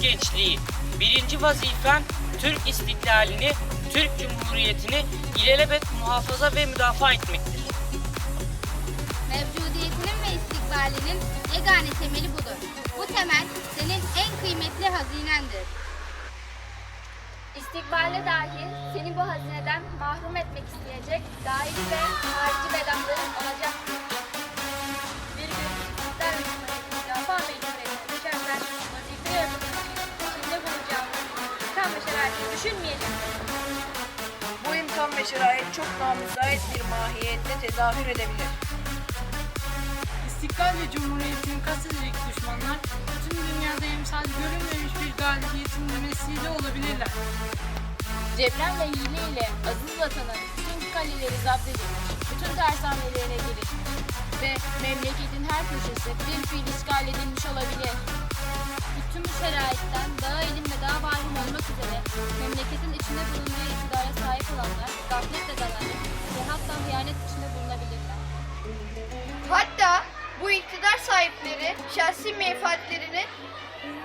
Türk gençliği. Birinci vazifen Türk istiklalini, Türk Cumhuriyeti'ni ilelebet muhafaza ve müdafaa etmektir. Mevcudiyetinin ve istikbalinin yegane temeli budur. Bu temel senin en kıymetli hazinendir. İstikballe dahi seni bu hazineden mahrum etmek isteyecek dahili ve harici belamların imkan ve şeraiti düşünmeyecek. Bu imkan ve şerait çok daha müsait bir mahiyette tezahür edebilir. İstiklal ve Cumhuriyet'in kastedilecek düşmanlar bütün dünyada emsal görülmemiş bir galibiyetin vesile olabilirler. Cebrem ve hile ile aziz vatanın bütün kaleleri zapt edilmiş, bütün tersanelerine girişmiş ve memleketin her köşesi bir fiil işgal edilmiş olabilir. Bütün bu şeraitten daha elim ve daha vahim olmak üzere memleketin içinde bulunduğu iktidara sahip olanlar gafletle dalanır ve hatta hıyanet içinde bulunabilirler. Hatta bu iktidar sahipleri şahsi menfaatlerini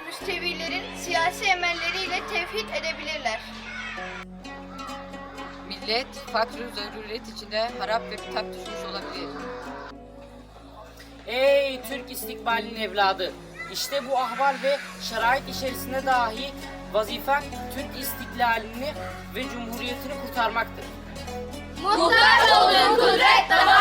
müstevilerin siyasi emelleriyle tevhid edebilirler. Millet fakr zaruret içinde harap ve bitap düşmüş olabilir. Ey Türk istikbalinin evladı! İşte bu ahval ve şerait içerisinde dahi vazifen Türk istiklalini ve cumhuriyetini kurtarmaktır. Muhtaç olduğun kudret mevcuttur.